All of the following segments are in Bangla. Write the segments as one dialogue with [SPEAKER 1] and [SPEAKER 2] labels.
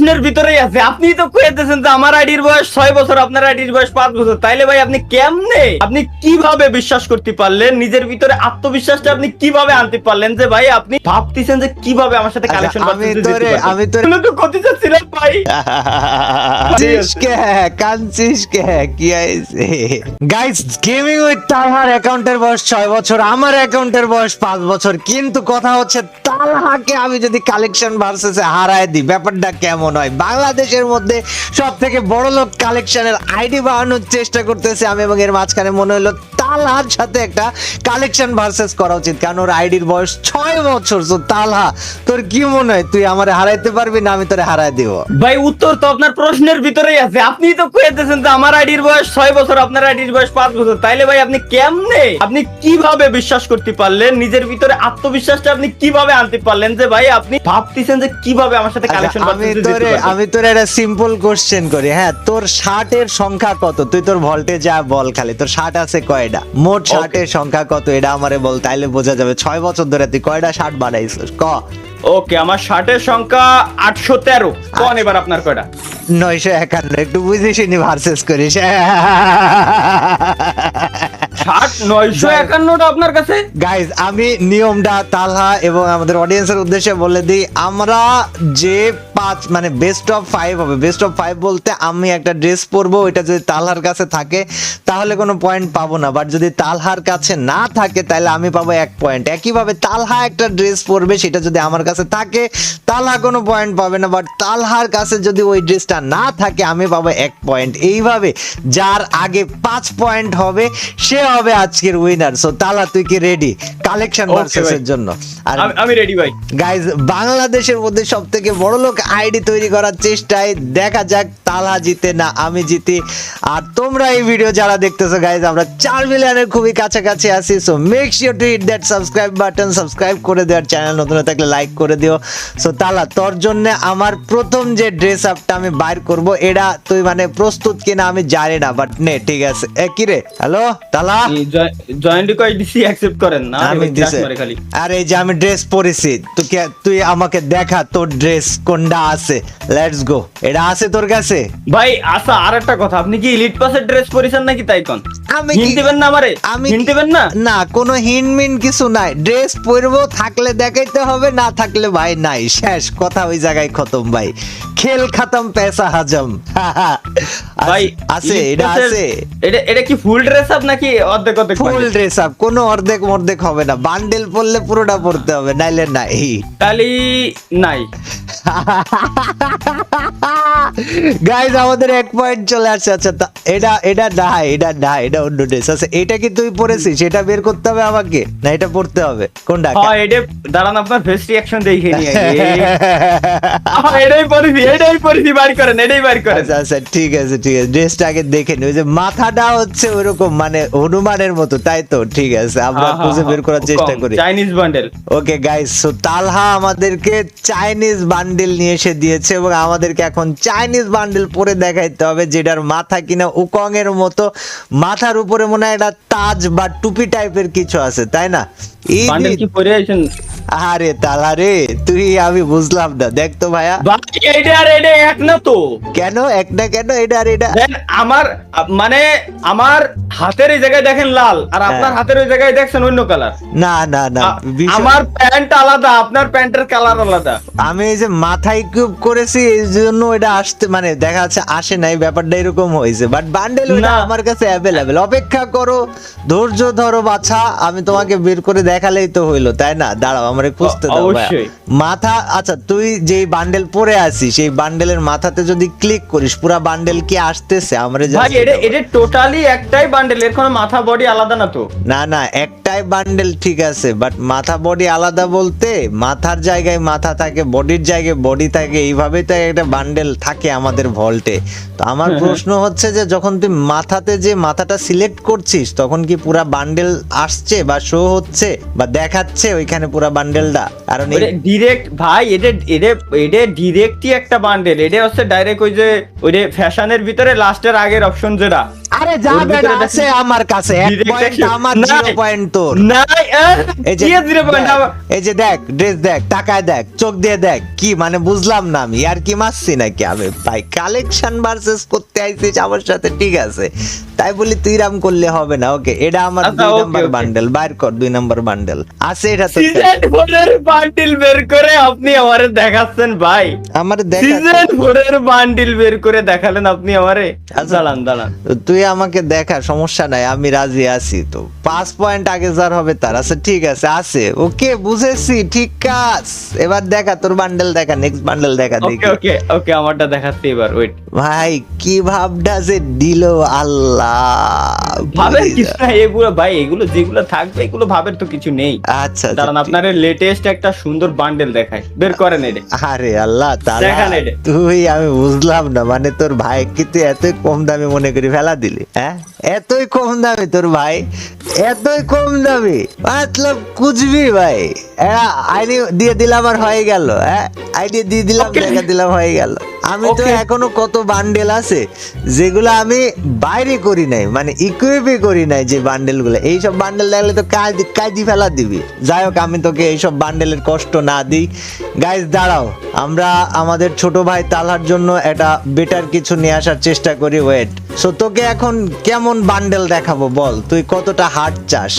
[SPEAKER 1] প্রশ্নের ভিতরেই আছে। আপনি তো কইতেছেন যে আমার আইডির বয়স ছয় বছর আপনার আইডির বয়স পাঁচ বছর। তাইলে ভাই আপনি কেমনে আপনি কীভাবে বিশ্বাস করতে পারলেন? নিজের ভিতরে আত্মবিশ্বাসটা আপনি কীভাবে আনতে পারলেন যে ভাই আপনি ভাবতেছেন যে কীভাবে আমার সাথে
[SPEAKER 2] আচ্ছা,
[SPEAKER 1] কালেকশন
[SPEAKER 2] আমি তোরে- আমি তোরে-
[SPEAKER 1] তো কত চাচ্ছিলাম ভাই।
[SPEAKER 2] কাঁদছিস কে? কাঁদছিস কে? কি হয়েছে? গাইস গেমিং উইথ তালহার অ্যাকাউন্টের বয়স ছয় বছর আমার অ্যাকাউন্টের বয়স পাঁচ বছর। কিন্তু কথা হচ্ছে তালহাকে আমি যদি কালেকশন ভার্সেসে হারায় দিই ব্যাপারটা কেমন? হয় বাংলাদেশের মধ্যে সব থেকে বড় লোক কালেকশনের আইডি বানানোর চেষ্টা করতেছে আমি এবং এর মাঝখানে মনে হলো তালহার সাথে একটা কালেকশন ভার্সেস করা উচিত কারণ ওর আইডির বয়স ছয় বছর। তো তালহা তোর কি মনে হয়? তুই আমারে হারাইতে পারবি না আমি তোরে হারাই দিব?
[SPEAKER 1] ভাই উত্তর তো আপনার প্রশ্নের ভিতরেই আছে। আপনি তো কইতেছেন যে আমার আইডির বয়স ছয় বছর আপনার আইডির বয়স পাঁচ বছর। তাইলে ভাই আপনি কেমনে? আপনি কীভাবে বিশ্বাস করতে পারলেন? নিজের ভিতরে আত্মবিশ্বাসটা আপনি কীভাবে আনতে পারলেন? যে ভাই আপনি ভাবতেছেন যে কীভাবে আমার সাথে কালেকশন
[SPEAKER 2] আচ্ছা, আমি তোরে আমি তোরে একটা সিম্পল কোশ্চেন করি। হ্যাঁ তোর শার্টের সংখ্যা কত? তুই তোর ভল্টে যা বল খালি তোর শার্ট আছে কয়টা মোট শার্টের সংখ্যা কত? এটা আমারে বল তাইলে বোঝা যাবে। ছয় বছর ধরে তুই কয়টা ষাট বানাইছিস? ক?
[SPEAKER 1] ওকে আমার শার্টের সংখ্যা আটশো তেরো। কোন এবার আপনার কয়টা?
[SPEAKER 2] নয়শো একান্ন একটু বুঝিস ভার্সেস করিস
[SPEAKER 1] ষাট নয়শো একান্নটা আপনার কাছে?
[SPEAKER 2] গাইজ আমি নিয়মটা তালহা এবং আমাদের অডিয়েন্সের উদ্দেশ্যে বলে দিই আমরা যে পাঁচ মানে বেস্ট অফ ফাইভ হবে। বেস্ট অফ ফাইভ বলতে আমি একটা ড্রেস পরবো ওইটা যদি তালহার কাছে থাকে তাহলে কোনো পয়েন্ট পাবো না। বাট যদি তালহার কাছে না থাকে তাহলে আমি পাবো এক পয়েন্ট একইভাবে তালহা একটা ড্রেস পরবে সেটা যদি আমার কাছে থাকে তালহা কোনো পয়েন্ট পাবে না বাট তালহার কাছে যদি ওই ড্রেসটা না থাকে আমি পাবো এক পয়েন্ট এইভাবে যার আগে পাঁচ পয়েন্ট হবে সে হবে আজকের উইনার সো তালা তুই কি রেডি কালেকশন ভার্সেসের জন্য। আর
[SPEAKER 1] আমি- রেডি ভাই।
[SPEAKER 2] গাইজ বাংলাদেশের মধ্যে সব থেকে বড় লোক আইডি তৈরি করার চেষ্টায় দেখা যাক তালা জিতে না আমি জিতি। আর তোমরা এই ভিডিও যারা দেখতেছো গাইজ আমরা চার মিলিয়নের খুবই কাছাকাছি আছি। So make sure to hit that subscribe button subscribe করে দেওয়ার চ্যানেল নতুন থাকলে লাইক করে দিও। সো তালা তোর জন্য আমার প্রথম যে ড্রেস আপটা আমি বাইর করব এটা তুই মানে প্রস্তুত কিনা আমি জানি না বাট নে ঠিক আছে। এ কি রে? হ্যালো তালা?
[SPEAKER 1] জয়েন্ট রিকোয়েস্ট দিছি অ্যাকসেপ্ট করেন না
[SPEAKER 2] আমি দিছে।
[SPEAKER 1] খালি।
[SPEAKER 2] আরে যে আমি ড্রেস পরেছি তুই তুই আমাকে দেখা তোর ড্রেস কোনটা আছে। লেটস গো এটা আছে তোর কাছে?
[SPEAKER 1] ভাই আচ্ছা আর একটা কথা আপনি কি ইলিট পাসের ড্রেস পরেছেন নাকি তাই কোন
[SPEAKER 2] আমি
[SPEAKER 1] হিন্ট
[SPEAKER 2] কি-
[SPEAKER 1] দিবেন না আমারে?
[SPEAKER 2] আমি
[SPEAKER 1] হিন্ট দিবেন না?
[SPEAKER 2] না কোনো হিন্ট হিনমিন কিছু নাই। ড্রেস পরবো থাকলে দেখাইতে হবে না থাকলে ভাই নাই শেষ। কথা ওই জায়গায় খতম ভাই। খেল খতম পেসা হাজম।
[SPEAKER 1] ভাই
[SPEAKER 2] আছে এটা আছে।
[SPEAKER 1] এটা এটা কি ফুল ড্রেস আপ নাকি অর্ধেক অর্ধেক
[SPEAKER 2] ফুল ড্রেস আপ কোনো অর্ধেক অর্ধেক হবে না। বান্ডেল পরলে পুরোটা পড়তে হবে নাইলে নাই।
[SPEAKER 1] তালি নাই।
[SPEAKER 2] গাইজ আমাদের এক পয়েন্ট চলে আসছে। আচ্ছা এটা এটা না এটা না এটা অন্য ড্রেস আচ্ছা এটা কি তুই পরেছিস এটা বের করতে হবে আমাকে? না এটা পড়তে হবে? কোনটা?
[SPEAKER 1] হ্যাঁ এটা দাঁড়ান আপনার ফেস রিঅ্যাকশন দেখে নিয়ে এটাই পরিছি এটাই পরিছি বাড়ি করেন এটাই বাড়ি করেন।
[SPEAKER 2] আচ্ছা আচ্ছা ঠিক আছে ঠিক আছে। ড্রেসটা আগে দেখে নিই। ওই যে মাথাটা হচ্ছে ওরকম মানে হনুমানের মতো তাই তো? ঠিক আছে আমরা খুঁজে বের করার চেষ্টা করি।
[SPEAKER 1] Chinese bundle
[SPEAKER 2] okay guys so Talha আমাদেরকে চাইনিজ বান্ডেল নিয়ে এসে দিয়েছে এবং আমাদেরকে এখন চাইনিজ বান্ডেল পরে দেখাইতে হবে, যেটার মাথা কিনা উকং এর মতো। মাথার উপরে মনে হয় একটা তাজ বা টুপি টাইপের কিছু আছে, তাই না? এই আরে তালা রে তুই আমি বুঝলাম না। দেখ তো ভাইয়া।
[SPEAKER 1] ভাই এটা আর এটা এক না তো।
[SPEAKER 2] কেন? একটা কেন? এটা আর এটা
[SPEAKER 1] দেন আমার মানে আমার হাতের এই জায়গায় দেখেন লাল আর আপনার
[SPEAKER 2] হ্যাঁ।
[SPEAKER 1] হাতের ওই জায়গায় দেখছেন অন্য কালার।
[SPEAKER 2] না না না
[SPEAKER 1] আমার প্যান্ট আলাদা আপনার প্যান্টের কালার আলাদা।
[SPEAKER 2] আমি এই যে মাথায় কিউব করেছি এই জন্য এটা আসতে মানে দেখা যাচ্ছে আসে নাই ব্যাপারটা এরকম হয়েছে। বাট বান্ডেল ওটা
[SPEAKER 1] না।
[SPEAKER 2] আমার কাছে অ্যাভেলেবেল অপেক্ষা করো ধৈর্য ধরো বাছা আমি তোমাকে বের করে দেখালেই তো হইল তাই না? দাঁড়াও আমারে খুঁজতে দাও।
[SPEAKER 1] অবশ্যই।
[SPEAKER 2] মাথা আচ্ছা তুই যেই বান্ডেল পরে আছিস সেই বান্ডেলের মাথাতে যদি ক্লিক করিস পুরা বান্ডেল কি আসতেছে? আমরা
[SPEAKER 1] ভাই এটা এটা টোটালি একটাই বান্ডেল এর কোনো মাথা বডি আলাদা না তো।
[SPEAKER 2] না না একটাই বান্ডেল ঠিক আছে বাট মাথা বডি আলাদা বলতে মাথার জায়গায় মাথা থাকে বডির জায়গায় বডি থাকে এইভাবেই তো একটা বান্ডেল থাকে আমাদের ভল্টে তো আমার
[SPEAKER 1] হ্যাঁ,
[SPEAKER 2] প্রশ্ন হচ্ছে যে যখন তুই মাথাতে যে মাথাটা সিলেক্ট করছিস তখন কি পুরা বান্ডেল আসছে বা শো হচ্ছে বা দেখাচ্ছে ওইখানে পুরা বান্ডেলটা কারণ
[SPEAKER 1] ডিরেক্ট ভাই এটা এটা এটা ডিরেক্টই একটা বান্ডেল এটা হচ্ছে ডাইরেক্ট ওই যে ওই যে ফ্যাশনের ভিতরে লাস্টের আগের অপশন যেটা।
[SPEAKER 2] আরে যা বেটা আছে আমার কাছে এক পয়েন্ট আমার
[SPEAKER 1] নাই।
[SPEAKER 2] পয়েন্ট তোর।
[SPEAKER 1] নাই
[SPEAKER 2] এই যে
[SPEAKER 1] কি zero
[SPEAKER 2] দেখ, এই যে দেখ ড্রেস দেখ টাকায় দেখ চোখ দিয়ে দেখ কি মানে বুঝলাম না আমি আর কি মারছি নাকি আমি? ভাই কালেকশন ভার্সেস করতে আইছিস আমার সাথে ঠিক আছে। তাই বলি তুই রাম করলে হবে না ওকে এটা আমার
[SPEAKER 1] আচ্ছা,
[SPEAKER 2] দুই নাম্বার বান্ডেল বাইর কর দুই নাম্বার বান্ডেল আছে এটা তো
[SPEAKER 1] সিজন ফোরের বান্ডিল বের করে আপনি আমারে দেখাচ্ছেন ভাই।
[SPEAKER 2] আমার দেখা
[SPEAKER 1] সিজন ফোরের বান্ডিল বের করে দেখালেন আপনি আমারে?
[SPEAKER 2] আচ্ছা।
[SPEAKER 1] দাঁড়ান দাঁড়ান।
[SPEAKER 2] তুই আমাকে দেখা সমস্যা নাই আমি রাজি আছি তো। পাঁচ পয়েন্ট আগে যার হবে তার। আছে ঠিক আছে আছে। ওকে বুঝেছি ঠিক কাজ। এবার দেখা তোর বান্ডেল দেখা নেক্সট বান্ডেল দেখা
[SPEAKER 1] ওকে
[SPEAKER 2] দেখি
[SPEAKER 1] ওকে ওকে আমারটা দেখাচ্ছি এবার ওয়েট
[SPEAKER 2] ভাই কি ভাবটা যে দিল আল্লাহ।
[SPEAKER 1] ভাবের কিছু এগুলো ভাই এগুলো যেগুলো থাকবে এগুলো ভাবের তো কিছু নেই।
[SPEAKER 2] আচ্ছা আচ্ছা,
[SPEAKER 1] দাঁড়ান। আপনার লেটেস্ট একটা সুন্দর বান্ডেল দেখায় বের করেন এটা
[SPEAKER 2] আরে আল্লাহ তাআলা। তুই আমি বুঝলাম না মানে তোর ভাই কি তুই এতই কম দামে মনে করি ফেলা দিলি হ্যাঁ? এতই কম দামে তোর ভাই এতই কম দামে মতলব কুচবি ভাই। আইডি দিয়ে দিলাম আর হয়ে গেল হ্যাঁ? আইডি দিয়ে দিলাম দেখা দিলাম হয়ে গেল। আমি তো এখনও কত বান্ডেল আছে যেগুলো আমি বাইরে করি নাই মানে ইকুইপই করি নাই যে বান্ডেলগুলো এইসব বান্ডেল দেখলে তো কাজ ফেলা দিবি। যাই হোক আমি তোকে এইসব বান্ডেলের কষ্ট না দিই। গাইজ দাঁড়াও আমরা আমাদের ছোট ভাই তালহার জন্য একটা বেটার কিছু নিয়ে আসার চেষ্টা করি ওয়েট সো তোকে এখন কেমন বান্ডেল দেখাবো বল? তুই কতটা হার্ড চাস?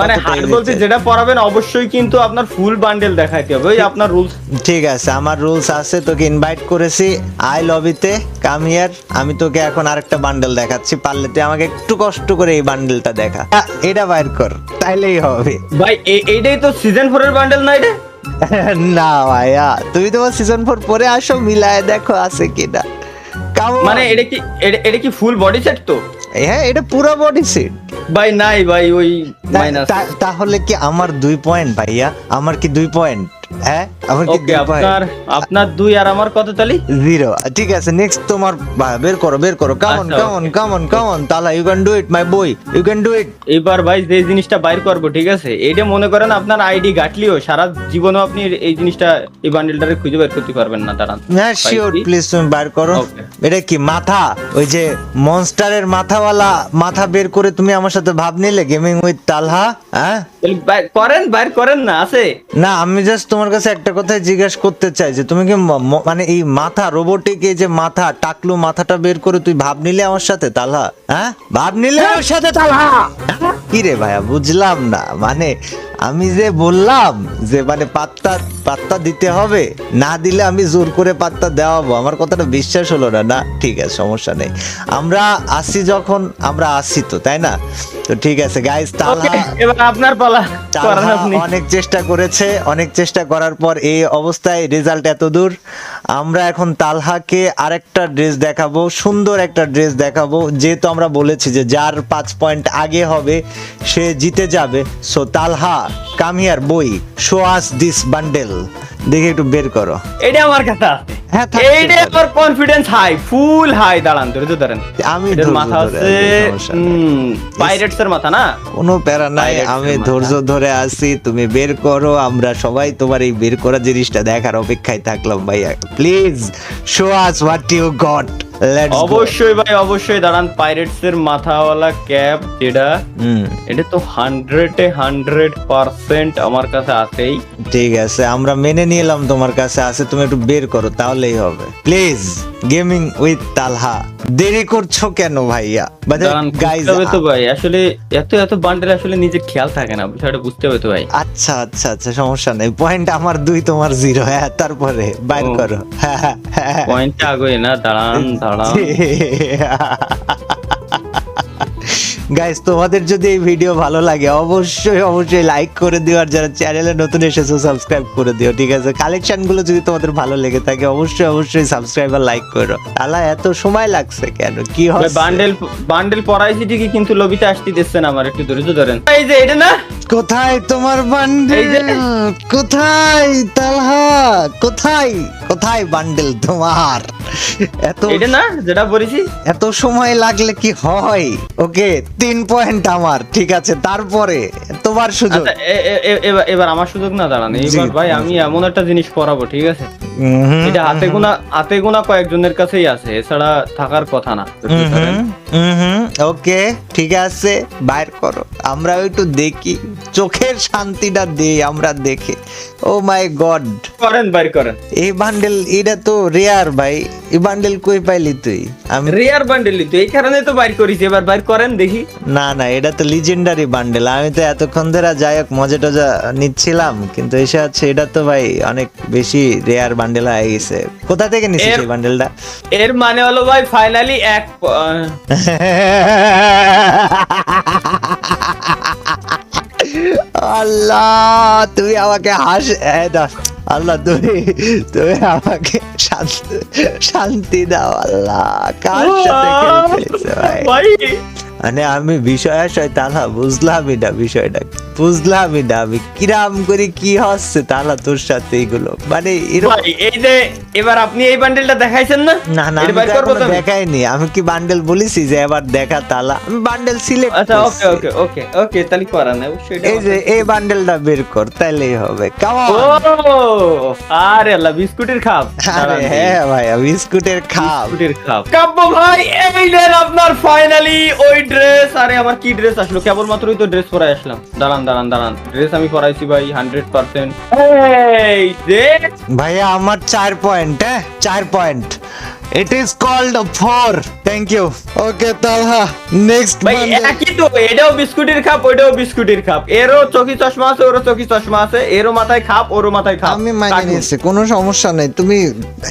[SPEAKER 1] মানে হাট বলতে যেটা পড়াবেন অবশ্যই কিন্তু আপনার ফুল বান্ডেল দেখাইতে হবে। ওই আপনার রুলস
[SPEAKER 2] ঠিক আছে আমার রুলস আছে তোকে ইনভাইট করেছি আই লবিতে কাম হিয়ার আমি তোকে এখন আরেকটা বান্ডেল দেখাচ্ছি পারলে তুই আমাকে একটু কষ্ট করে এই বান্ডেলটা দেখা। আ, এটা বাইর কর তাইলেই হবে।
[SPEAKER 1] ভাই এ- এইটাই তো সিজন ফোরের বান্ডেল না এটা?
[SPEAKER 2] না ভাইয়া তুমি তোমার সিজন ফোর পরে আসো মিলায় দেখো আছে কিনা.
[SPEAKER 1] মানে এটা কি এটা- এটা কি ফুল বডি সেট তো?
[SPEAKER 2] হ্যাঁ এটা পুরো বডি সিট
[SPEAKER 1] ভাই নাই ভাই ওই
[SPEAKER 2] তাহলে কি আমার দুই পয়েন্ট ভাইয়া? আমার কি দুই পয়েন্ট হ্যাঁ? কি
[SPEAKER 1] আপনার আপনার দুই আর আমার কত তালি?
[SPEAKER 2] জিরো ঠিক আছে নেক্সট তোমার বের করো বের করো। কামন
[SPEAKER 1] আচ্ছা,
[SPEAKER 2] come on come on come on তাহলে you can do it my boy you can do it
[SPEAKER 1] এইবার ভাই যে জিনিসটা বাইর করব ঠিক আছে? এইটা মনে করেন আপনার আইডি গাটলিও সারা জীবনও আপনি এই জিনিসটা এই বান্ডেলটারে খুঁজে বের করতে পারবেন না দাঁড়ান।
[SPEAKER 2] হ্যাঁ শিওর প্লিজ তুমি বার করো। এটা কি মাথা? ওই যে মনস্টারের মাথাওয়ালা মাথা বের করে তুমি আমার সাথে ভাব নিলে গেমিং উইথ তালহা হ্যাঁ?
[SPEAKER 1] করেন বাইর করেন না আছে।
[SPEAKER 2] না আমি জাস্ট তোমার কাছে একটা কথাই জিজ্ঞেস করতে চাই যে তুমি কি মানে এই মাথা রোবটিক এই যে মাথা টাকলু মাথাটা বের করে তুই ভাব নিলে আমার সাথে তালহা? হ্যাঁ? ভাব নিলে আমার সাথে তালহা? কি রে ভাইয়া বুঝলাম না। মানে আমি যে বললাম যে মানে পাত্তা পাত্তা দিতে হবে না দিলে আমি জোর করে পাত্তা দেওয়াবো আমার কথাটা বিশ্বাস হলো না। না ঠিক আছে সমস্যা নেই। আমরা আসি যখন আমরা আসি তো তাই না? তো ঠিক আছে গাইস তালহা
[SPEAKER 1] এবার আপনার পালা
[SPEAKER 2] অনেক চেষ্টা করেছে অনেক চেষ্টা করার পর এই অবস্থায় রেজাল্ট এত দূর। আমরা এখন তালহাকে আরেকটা ড্রেস দেখাবো সুন্দর একটা ড্রেস দেখাবো যেহেতু আমরা বলেছি যে যার পাঁচ পয়েন্ট আগে হবে সে জিতে যাবে। So Talha come here boy show us this bundle দেখে একটু বের করো।
[SPEAKER 1] এটা আমার কাছে আছে
[SPEAKER 2] হ্যাঁ,
[SPEAKER 1] এইটা আমার কনফিডেন্স হাই ফুল হাই দাঁড়ান ধরে ধরেন।
[SPEAKER 2] আমি
[SPEAKER 1] মাথা
[SPEAKER 2] ধরে
[SPEAKER 1] হচ্ছে
[SPEAKER 2] আছি, সমস্যা নেই।
[SPEAKER 1] পাইরেটস এর মাথা না?
[SPEAKER 2] কোনো প্যারা নাই আমি ধৈর্য ধরে আছি তুমি বের করো আমরা সবাই তোমার এই বের করা জিনিসটা দেখার অপেক্ষায় থাকলাম ভাইয়া। Please show us what you got
[SPEAKER 1] অবশ্যই ভাই অবশ্যই। দাঁড়ান পাইরেটস এর মাথাওয়ালা ক্যাপ যেটা এটা তো হান্ড্রেডে হান্ড্রেড পার্সেন্ট আমার কাছে আছেই।
[SPEAKER 2] ঠিক আছে আমরা মেনে নিলাম তোমার কাছে আছে তুমি একটু বের করো তাহলেই হবে। প্লিজ গেমিং উইথ তালহা দেরি করছ কেন ভাইয়া?
[SPEAKER 1] হবে তো ভাই আসলে এত এত বান্ডেল আসলে নিজের খেয়াল থাকে না বিষয়টা বুঝতে হবে তো ভাই।
[SPEAKER 2] আচ্ছা আচ্ছা আচ্ছা সমস্যা নেই। পয়েন্ট আমার দুই তোমার জিরো হ্যাঁ তারপরে বাইর করো। হ্যাঁ হ্যাঁ হ্যাঁ
[SPEAKER 1] পয়েন্টটা আগে না দাঁড়ান দাঁড়ান
[SPEAKER 2] গাইস তোমাদের যদি এই ভিডিও ভালো লাগে অবশ্যই অবশ্যই লাইক করে দিও আর যারা চ্যানেলে নতুন এসেছ সাবস্ক্রাইব করে দিও ঠিক আছে? কালেকশনগুলো যদি তোমাদের ভালো লেগে থাকে অবশ্যই অবশ্যই সাবস্ক্রাইব আর লাইক করো। আলা এত সময় লাগছে কেন? কি হচ্ছে?
[SPEAKER 1] বান্ডেল বান্ডেল পড়াইছি ঠিকই কিন্তু লবিতে আসতে দিচ্ছে না আমার একটু ধৈর্য ধরেন। এই যে এটা না?
[SPEAKER 2] কোথায় তোমার বান্ডেল? কোথায় তালহা? কোথায়? কোথায় বান্ডেল তোমার? এত
[SPEAKER 1] এটা না যেটা বলেছি?
[SPEAKER 2] এত সময় লাগলে কি হয়? ওকে তিন পয়েন্ট আমার ঠিক আছে তারপরে তোমার সুযোগ।
[SPEAKER 1] আচ্ছা এবার আমার সুযোগ না দাঁড়ান। এবার ভাই আমি এমন একটা জিনিস পড়াবো ঠিক আছে? এটা হাতে গোনা হাতে গোনা কয়েকজনের কাছেই আছে এছাড়া থাকার কথা না।
[SPEAKER 2] ওকে ঠিক আছে বাইর করো। আমরা একটু দেখি চোখের শান্তিটা দেই আমরা দেখে। Oh my god.
[SPEAKER 1] করেন বাইর করেন।
[SPEAKER 2] এই বান্ডেল এটা তো রেয়ার ভাই এই বান্ডেল কই পাইলি তুই? আমি
[SPEAKER 1] রেয়ার বান্ডেল তো এই কারণে তো বাইর করিস এবার বাইর করেন দেখি।
[SPEAKER 2] না না এটা তো লিজেন্ডারি বান্ডেল আমি তো এতক্ষণ ধরে যাই হোক মজা টজা নিচ্ছিলাম কিন্তু এসে আছে এটা তো ভাই অনেক বেশি রেয়ার বান্ডেল। হয়ে গেছে কোথা থেকে নিছিস এই বান্ডেলটা?
[SPEAKER 1] এর মানে হলো ভাই ফাইনালি এক
[SPEAKER 2] আল্লাহ তুমি আমাকে হাস। আল্লাহ তুমি তুমি আমাকে শান্তি শান্তি দাও আল্লাহ। কার সাথে খেলতেছে ভাই?
[SPEAKER 1] ভাই
[SPEAKER 2] মানে আমি বিষয় আশয় তাহলে বুঝলামই না বিষয়টা। বুঝলামই না আমি কিরাম করে কি হচ্ছে তাহলে তোর সাথে এগুলো? মানে
[SPEAKER 1] এই যে এবার আপনি এই বান্ডেলটা দেখাইছেন না?
[SPEAKER 2] না না? দেখাইনি। আমি কি বান্ডেল বলেছি যে এবার দেখা তালা? আমি বান্ডেল সিলেক্ট
[SPEAKER 1] আচ্ছা ওকে ওকে ওকে ওকে তাহলে করা না
[SPEAKER 2] এই যে এই বান্ডেলটা বের কর তাইলেই হবে।
[SPEAKER 1] কাম আরে আল্লাহ বিস্কুটের খাপ।
[SPEAKER 2] আরে হ্যাঁ ভাই বিস্কুটের খাপ।
[SPEAKER 1] বিস্কুটের খাপ। কাব্য ভাই এই নেন আপনার ফাইনালি ওই ড্রেস আরে আমার কি ড্রেস আসলো? কেবলমাত্রই তো ড্রেস পরে আসলাম। দাঁড়ান দাঁড়ান দাঁড়ান। ড্রেস আমি পরাইছি ভাই হান্ড্রেড পার্সেন্ট এই যে
[SPEAKER 2] ভাইয়া আমার চার পয়েন্ট হ্যাঁ? চার point it is called four thank you okay Taha next
[SPEAKER 1] ভাই একই তো এটাও বিস্কুটের খাপ ওইটাও বিস্কুটের খাপ। এরও চোখি চশমা আছে ওরও চোখি চশমা আছে এরও মাথায় খাপ ওরও মাথায় খাপ।
[SPEAKER 2] আমি মাইনে নিয়েছি কোনো সমস্যা নেই তুমি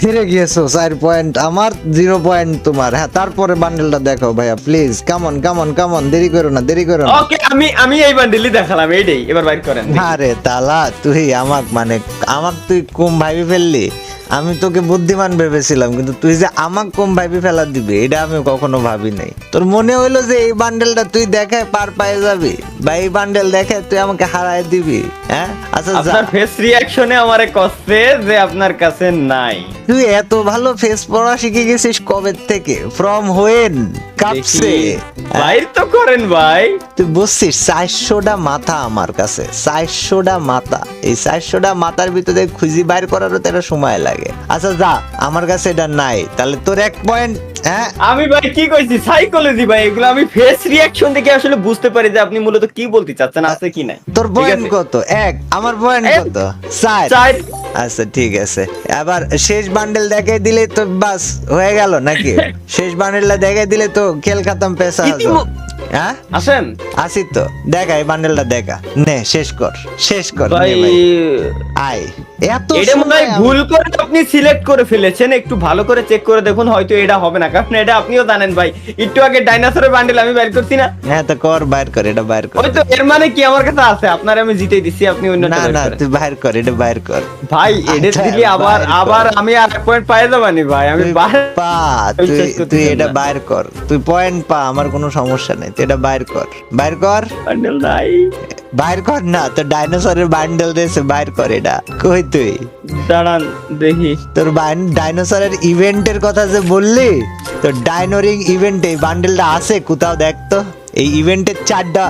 [SPEAKER 2] হেরে গিয়েছো চার পয়েন্ট আমার জিরো পয়েন্ট তোমার। হ্যাঁ তারপরে বান্ডেলটা দেখো ভাইয়া প্লিজ কামন কামন কামন দেরি করো না দেরি করো না।
[SPEAKER 1] ওকে আমি আমি এই বান্ডিলই দেখালাম এইটাই এবার বাইর করেন
[SPEAKER 2] আরে তালা তুই আমাক মানে আমাক তুই কম ভাবি ফেললি? আমি তোকে বুদ্ধিমান ভেবেছিলাম কিন্তু তুই যে আমাক কম ভাবি ফেলা দিবি এটা আমি কখনো ভাবি নাই। তোর মনে হইল যে এই বান্ডেলটা তুই দেখায় পার পায়ে যাবি? বা এই বান্ডেল দেখে তুই আমাকে হারায় দিবি হ্যাঁ? আচ্ছা।
[SPEAKER 1] আপনার ফেস রিয়াকশনে আমারে কষ্টে যে আপনার কাছে নাই।
[SPEAKER 2] তুই এত ভালো ফেস পড়া শিখে গেছিস কবে থেকে? ফ্রম হোয়েন কাপসে
[SPEAKER 1] বাইর তো করেন ভাই।
[SPEAKER 2] তুই বুঝছিস, চারশোটা মাথা আমার কাছে, চারশোটা মাথা। এই চারশোটা মাথার ভিতরে খুঁজি বাইর করারও তো একটা সময় লাগে। আচ্ছা যা, আমার কাছে এটা নাই। তাহলে তোর এক পয়েন্ট
[SPEAKER 1] আমি ভাই কি কইছি? সাইকোলজি ভাই এগুলো আমি ফেস রিয়াকশন দেখে আসলে বুঝতে পারি যে আপনি মূলত কি বলতে চাচ্ছেন আছে কি নাই।
[SPEAKER 2] তোর
[SPEAKER 1] বয়ন
[SPEAKER 2] কত? এক। আমার
[SPEAKER 1] বয়ন
[SPEAKER 2] কত? চার।
[SPEAKER 1] চার।
[SPEAKER 2] আচ্ছা ঠিক আছে। আবার শেষ বান্ডেল দেখাই দিলে তো বাস হয়ে গেল নাকি? শেষ বান্ডেলটা দেখাই দিলে তো খেল খাতাম পেশা হ্যাঁ?
[SPEAKER 1] আসেন।
[SPEAKER 2] আসি তো। দেখা এই বান্ডেলটা দেখা। নে শেষ কর শেষ কর।
[SPEAKER 1] ভাই
[SPEAKER 2] আয়। এত
[SPEAKER 1] এটা মনে হয় ভুল করে আপনি সিলেক্ট করে ফেলেছেন। একটু ভালো করে চেক করে দেখুন হয়তো এটা হবে না। কারণ এটা আপনিও জানেন ভাই একটু আগে ডাইনোসরের বান্ডেল আমি বের করছি না।
[SPEAKER 2] হ্যাঁ তো কর বাইর কর এটা বাইর কর।
[SPEAKER 1] ওই তো এর মানে কি? আমার কাছে আছে। আপনার আমি জিতে দিচ্ছি আপনি অন্য
[SPEAKER 2] না না তুই বাইর কর এটা বাইর কর।
[SPEAKER 1] ভাই এটা
[SPEAKER 2] আচ্ছা,
[SPEAKER 1] দিলে আবার আবার আমি আর পয়েন্ট পাই যাবানি ভাই আমি
[SPEAKER 2] পা তুই তুই এটা বাইর কর। তুই পয়েন্ট পা আমার কোনো সমস্যা নেই। তুই এটা বাইর কর। বাইর কর?
[SPEAKER 1] বান্ডেল নাই।
[SPEAKER 2] বাইর কর না তো ডাইনোসরের বান্ডেল দিয়েছে বাইর কর এটা। কই তুই?
[SPEAKER 1] দাঁড়ান দেখি।
[SPEAKER 2] তোর ডাইনোসরের ইভেন্টের কথা যে বললি তো ডাইনোরিং ইভেন্টে এই বান্ডেলটা আছে কোথাও দেখ তো। এই ইভেন্টের চারটা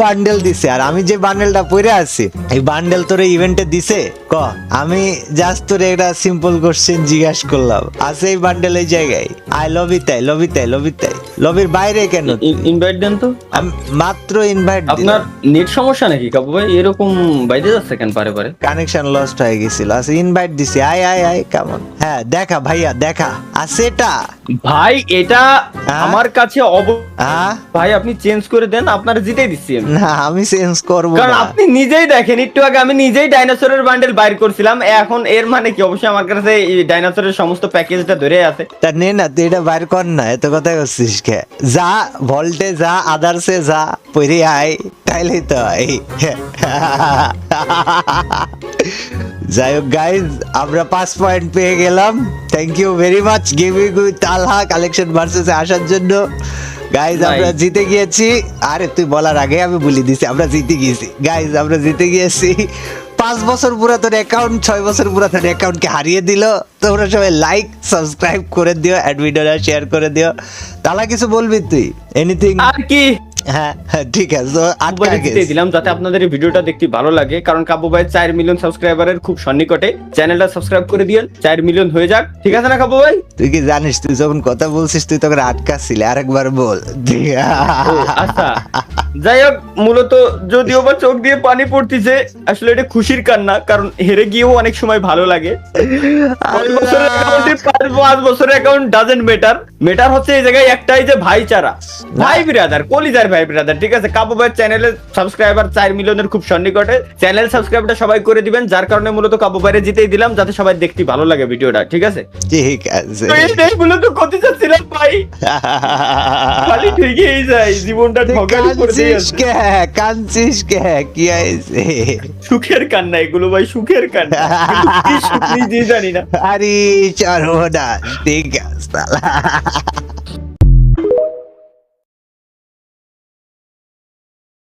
[SPEAKER 2] বান্ডেল দিছে। আর আমি যে বান্ডেলটা পরে আছি এই বান্ডেল তোর ইভেন্টে দিছে? ক? আমি জাস্ট তোর একটা সিম্পল কোশ্চেন জিজ্ঞাসা করলাম। আছে এই বান্ডেল এই জায়গায়? আই লবি তাই লবি তাই লবি তাই লবির বাইরে কেন
[SPEAKER 1] ইনভাইট দেন তো।
[SPEAKER 2] আমি মাত্র ইনভাইট
[SPEAKER 1] আপনার নেট সমস্যা নাকি কাবু ভাই? এরকম বাইরে যাচ্ছে কেন পারে পারে?
[SPEAKER 2] কানেকশন লস্ট হয়ে গেছিল। আছে ইনভাইট দিছি। আয় আয় আয় কেমন? হ্যাঁ দেখা ভাইয়া দেখা। আছে এটা?
[SPEAKER 1] ভাই এটা
[SPEAKER 2] হ্যাঁ?
[SPEAKER 1] আমার কাছে অব
[SPEAKER 2] হ্যাঁ?
[SPEAKER 1] ভাই আপনি চেঞ্জ করে দেন আপনার জিতেই দিচ্ছি আমি।
[SPEAKER 2] না আমি চেঞ্জ করব
[SPEAKER 1] কারণ আপনি নিজেই দেখেন একটু আগে আমি নিজেই ডাইনোসরের বান্ডেল বাইর করছিলাম এখন এর মানে কি? অবশ্যই আমার কাছে এই ডাইনোসরের সমস্ত প্যাকেজটা ধরে আছে।
[SPEAKER 2] তা নে না তুই এটা বাইর কর না এত কথা করছিস কে? যা ভল্টে যা আদার্সে যা পরে আয় তাইলে তো যাই হোক গাইজ আমরা পাঁচ পয়েন্ট পেয়ে গেলাম। Thank you very much gaming with Talha collection ভার্সেসে আসার জন্য। গাইজ আমরা জিতে গিয়েছি। আরে তুই বলার আগে আমি বলে দিছি আমরা জিতে গিয়েছি। গাইজ আমরা জিতে গিয়েছি। পাঁচ বছর পুরাতন অ্যাকাউন্ট ছয় বছর পুরাতন অ্যাকাউন্টকে হারিয়ে দিল। তোমরা সবাই লাইক সাবস্ক্রাইব করে দিও অ্যাড ভিডিওটা শেয়ার করে দিও। তাহলে কিছু বলবি তুই? এনিথিং
[SPEAKER 1] আর কি?
[SPEAKER 2] হ্যাঁ হ্যাঁ, ঠিক আছে। আটকা
[SPEAKER 1] দিলাম যাতে আপনাদের এই ভিডিওটা দেখতে ভালো লাগে কারণ কাব্য ভাই চার মিলিয়ন সাবস্ক্রাইবারের খুব সন্নিকটে। চ্যানেলটা সাবস্ক্রাইব করে দিয়েন চার মিলিয়ন হয়ে যাক। ঠিক আছে না কাব্য ভাই?
[SPEAKER 2] তুই কি জানিস তুই যখন কথা বলছিস তুই তখন আরেকবার বল।
[SPEAKER 1] আচ্ছা। যাই হোক মূলত যদিও বা চোখ দিয়ে পানি পড়তিছে আসলে এটা খুশির কান্না কারণ হেরে গিয়েও অনেক সময় ভালো লাগে। পাঁচ বছরের অ্যাকাউন্ট ডাজেন্ট মেটার মেটার হচ্ছে এই জায়গায় একটাই যে ভাইচারা। ভাই ব্রাদার কলিজার ভাই ব্রাদার ঠিক আছে? কাবু ভাই চ্যানেলে সাবস্ক্রাইবার চার মিলিয়নের খুব সন্নিকটে। চ্যানেল সাবস্ক্রাইবটা সবাই করে দিবেন যার কারণে মূলত কাবু ভাইরে জিতেই দিলাম যাতে সবাই দেখতে ভালো লাগে ভিডিওটা ঠিক আছে?
[SPEAKER 2] ঠিক আছে।
[SPEAKER 1] তো এই দেশগুলো তো করতে চাচ্ছিলাম ভাই। খালি ঠিকই যায় জীবনটা দিয়ে
[SPEAKER 2] কাঁদছিস কে? কাঁদছিস কে? কি হয়েছে?
[SPEAKER 1] সুখের কান্না এগুলো ভাই সুখের কান্না। কি সুখ জানি না।
[SPEAKER 2] আরে চরমদাস ঠিক আছে।